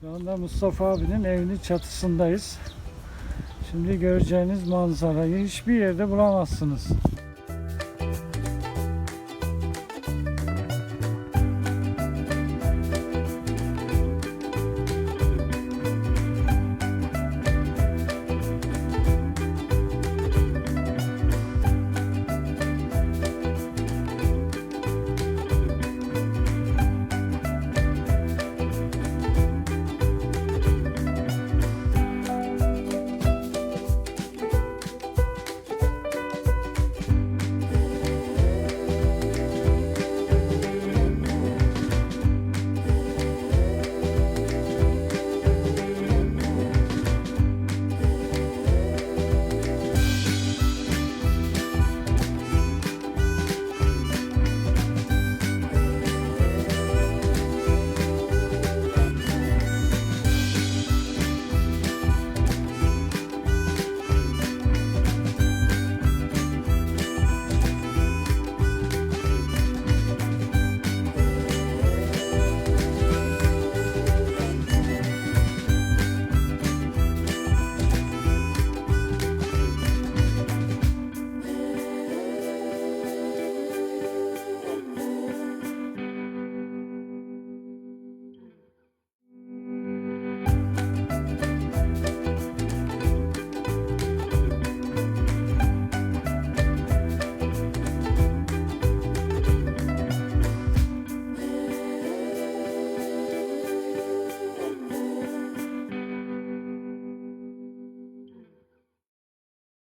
Şu anda Mustafa abinin evinin çatısındayız. Şimdi göreceğiniz manzarayı hiçbir yerde bulamazsınız.